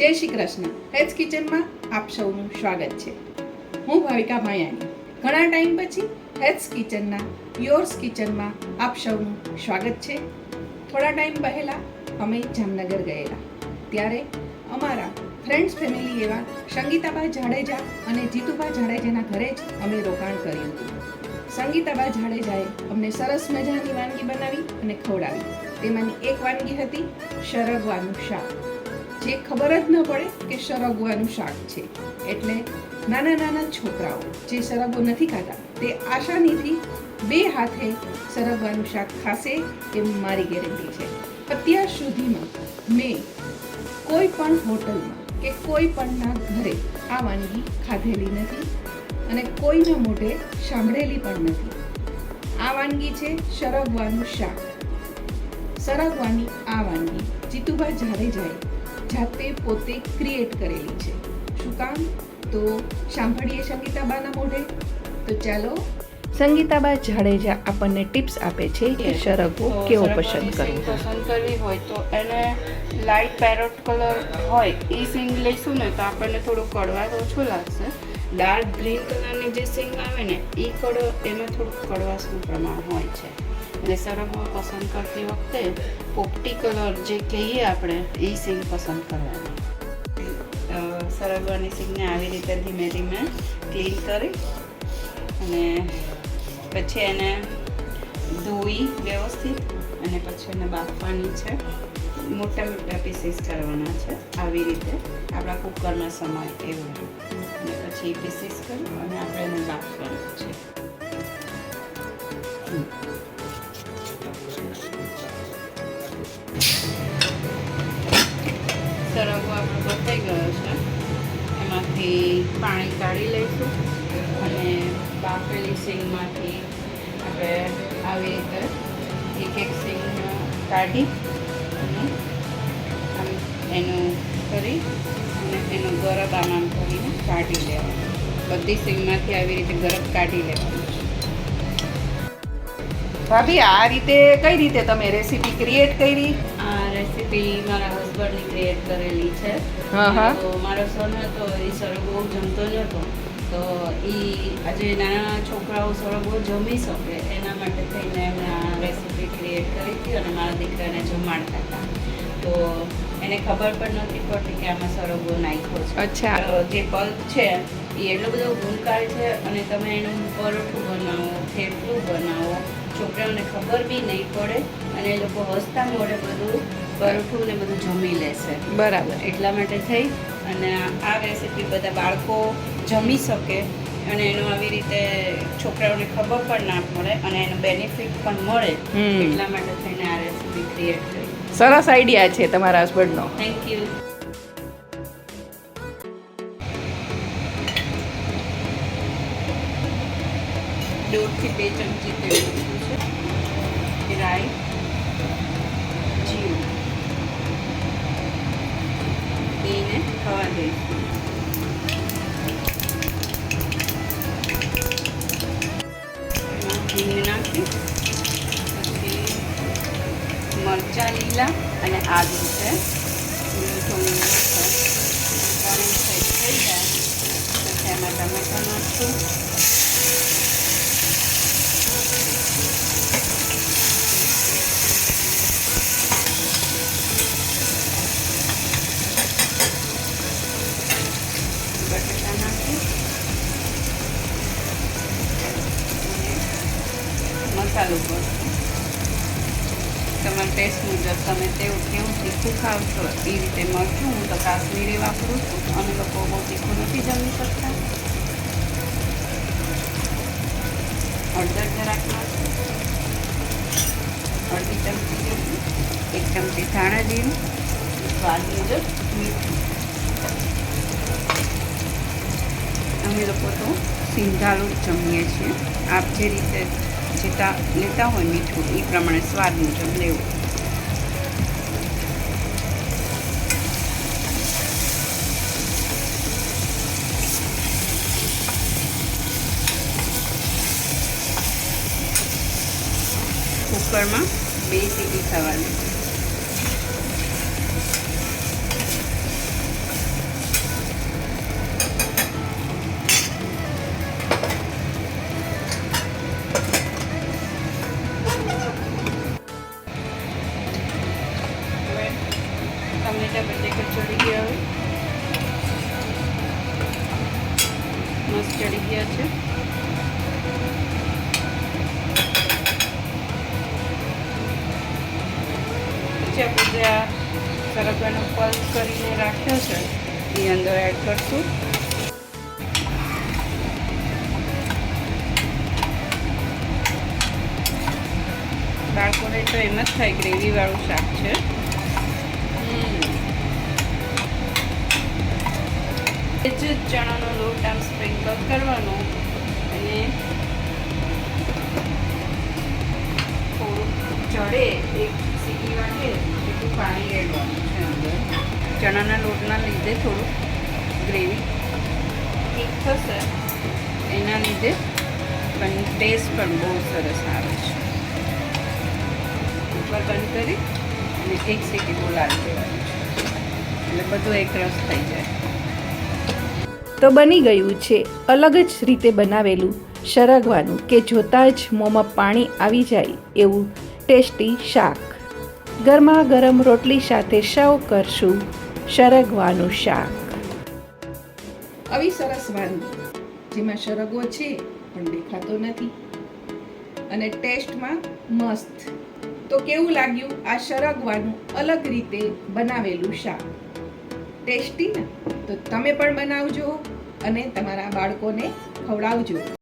જય શ્રી કૃષ્ણ. હેલ્થ કિચનમાં આપ સૌનું સ્વાગત છે. હું ભાવિકા ભાયાણી. ઘણા ટાઈમ પછી હેલ્થ કિચનના યોર્સ કિચનમાં આપ સૌનું સ્વાગત છે. થોડા ટાઈમ પહેલાં અમે જામનગર ગયેલા. ત્યારે અમારા ફ્રેન્ડ્સ ફેમિલી એવા સંગીતાબા જાડેજા અને જીતુબા જાડેજાના ઘરે જ અમે રોકાણ કર્યું હતું. સંગીતાબા જાડેજાએ અમને સરસ મજાની વાનગી બનાવી અને ખવડાવી. તેમાંની એક વાનગી હતી શરગવાનું શાક. જે ખબર જ ન પડે કે સરગવાનું શાક છે. એટલે નાના નાના છોકરાઓ જે સરગવો નથી ખાતા, તે આસાનીથી બે હાથે સરગવાનું શાક ખાશે એ મારી ગેરંટી છે. અત્યાર સુધીમાં મેં કોઈ પણ હોટલમાં કે કોઈ પણના ઘરે આ વાનગી ખાધેલી નથી અને કોઈના મોઢે સાંભળેલી પણ નથી. આ વાનગી છે સરગવાનું શાક. સરગવાની આ વાનગી જીતુબા જાડેજાએ જાતે પોતે ક્રિએટ કરેલી છે. શું કામ? તો સાંભળીએ સંગીતાબાના મોઢે. તો ચાલો સંગીતાબા જાડેજા આપણને ટિપ્સ આપે છે કે શરગો કેવો પસંદ કરવો પસંદ કરવી હોય તો એને લાઇટ પેરોટ કલર હોય એ સિંગ લઈશું ને તો આપણને થોડું કડવાશ ઓછું લાગશે. ડાર્ક ગ્રીન કલરની જે સિંગ આવે ને એ કડો એમાં થોડુંક કડવાશનું પ્રમાણ હોય છે. એટલે સરગવો પસંદ કરતી વખતે પોપટી કલર જે કહીએ આપણે, એ સિંગ પસંદ કરવાની. સરગવાની સિંગને આવી રીતે ધીમે ધીમે ક્લીન કરી અને પછી એને ધોઈ વ્યવસ્થિત અને પછી એને બાફવાની છે. મોટા મોટા પીસીસ કરવાના છે આવી રીતે. આપણા કુકરમાં સમાય એવું અને પછી પીસીસ કરી અને આપણે એને બાફવાનું છે. સરગવો આપણો બફાઈ ગયો છે. એમાંથી પાણી કાઢી લઈશું અને બાફેલી સિંગમાંથી આપણે આવી રીતે એક એક સિંગ કાઢી અને એનું કરી અને એનું ગરબ આમ આમ કરીને કાઢી લેવાનું. બધી સિંગમાંથી આવી રીતે ગરબ કાઢી લેવાનું ભાભી, આ રીતે કઈ રીતે તમે રેસીપી ક્રિએટ કરી? આ રેસીપી મારા હસબન્ડની ક્રિએટ કરેલી છે. તો મારો સન હતો એ સરગવો જમતો નહોતો તો એ આજે નાના છોકરાઓ સરગવો જમી શકે એના માટે થઈને એમણે આ રેસીપી ક્રિએટ કરી હતી અને મારા દીકરાને જમાડતા હતા. તો એને ખબર પણ નથી પડતી કે આમાં સરગો નાખ્યો છે. અચ્છા. જે પલ્પ છે એ એટલો બધો ગુણકારી છે અને તમે એનું પરોઠું બનાવો થેપલું બનાવો છોકરાઓને ખબર બી નહીં પડે. અને એ લોકો હસતા મોડે બધું પરોઠું ને બધું જમી લેશે બરાબર. એટલા માટે થઈ અને આ- રેસીપી બધા બાળકો જમી શકે અને એનો આવી રીતે છોકરાઓને ખબર પણ ના પડે અને એનો બેનિફિટ પણ મળે એટલા માટે થઈને આ રેસીપી ક્રિએટ કરી સરસ આઈડિયા છે તમારા હસબન્ડનો થેન્ક યુ દોઢથી બે ચમચી તેલ છે. રાઈ. દઈશું નાખી પછી મરચાં લીલા અને આદુ છે. મીઠું છે. થઈ જાય પછી એમાં ટમેટો નાખશું મસાલો ભરશું તમારા ટેસ્ટ મુજબ તમે તેવું કેવું તીખું ખાવ છો, એ રીતે મરચું હું તો કાશ્મીરી વાપરું છું. અમે લોકો બહુ તીખું નથી જમી શકતા. હળદર જરાક અડધી ચમચી જેટલું. એક ચમચી ધાણા જીરું. સ્વાદ મુજબ મીઠું. અમે લોકો તો સિંધાળું જમીએ છીએ. આપ જે રીતે જેતા લેતા હોય મીઠું એ પ્રમાણે સ્વાદ મુજબ લેવું. કુકરમાં બે સીટી થવાની સરગવાનો પલ્સ કરીને રાખ્યો છે, એ અંદર એડ કરશું. બાળકોને તો એમ જ થાય ગ્રેવીવાળું શાક છે. એ જ ચણાનો લોટ આમ સ્પ્રિંકલ કરવાનો અને થોડુંક ચડે એક સીટી વાટે એટલું પાણી રેડવાનું છે અંદર ચણાના લોટના લીધે થોડું ગ્રેવી ઠીક થશે. એના લીધે પણ ટેસ્ટ પણ બહુ સરસ આવે છે. ઉપર બંધ કરી અને એક સીટી બોલાવી દેવાની છે. એટલે બધું એક રસ થઈ જાય. તો બની ગયું છે અલગ જ રીતે બનાવેલું સરગવાનું કે જોતાં જ મોંમાં પાણી આવી જાય એવું ટેસ્ટી શાક. ગરમા ગરમ રોટલી સાથે સર્વ કરશું. સરગવાનું શાક. આવી સરસ વાનગી જેમાં સરગવો છે, પણ દેખાતો નથી. અને ટેસ્ટમાં મસ્ત. તો કેવું લાગ્યું આ સરગવાનું અલગ રીતે બનાવેલું શાક? ટેસ્ટી ને? તો તમે પણ બનાવજો અને તમારા બાળકોને ખવડાવજો.